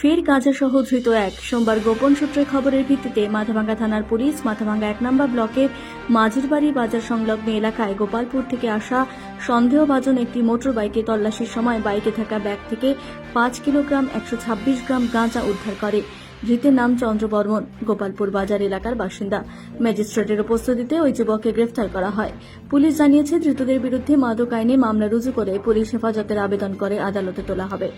ফের গাঁজাসহ ধৃত এক। সোমবার গোপন সূত্রে খবরের ভিত্তিতে মাথাভাঙ্গা থানার পুলিশ মাথাভাঙ্গা এক নম্বর ব্লকের মাঝিরবাড়ি বাজার সংলগ্ন এলাকায় গোপালপুর থেকে আসা সন্দেহভাজন একটি মোটর বাইকে তল্লাশির সময় বাইকে থাকা ব্যাগ থেকে পাঁচ কিলোগ্রাম, একশো ছাব্বিশ গ্রাম গাঁজা উদ্ধার করে। ধৃতের নাম চন্দ্র বর্মন গোপালপুর বাজার এলাকার বাসিন্দা। ম্যাজিস্ট্রেটের উপস্থিতিতে ওই যুবককে গ্রেফতার করা হয়। পুলিশ জানিয়েছে, ধৃতদের বিরুদ্ধে মাদক আইনে মামলা রুজু করে পুলিশ হেফাজতের আবেদন করে আদালতে তোলা হবে।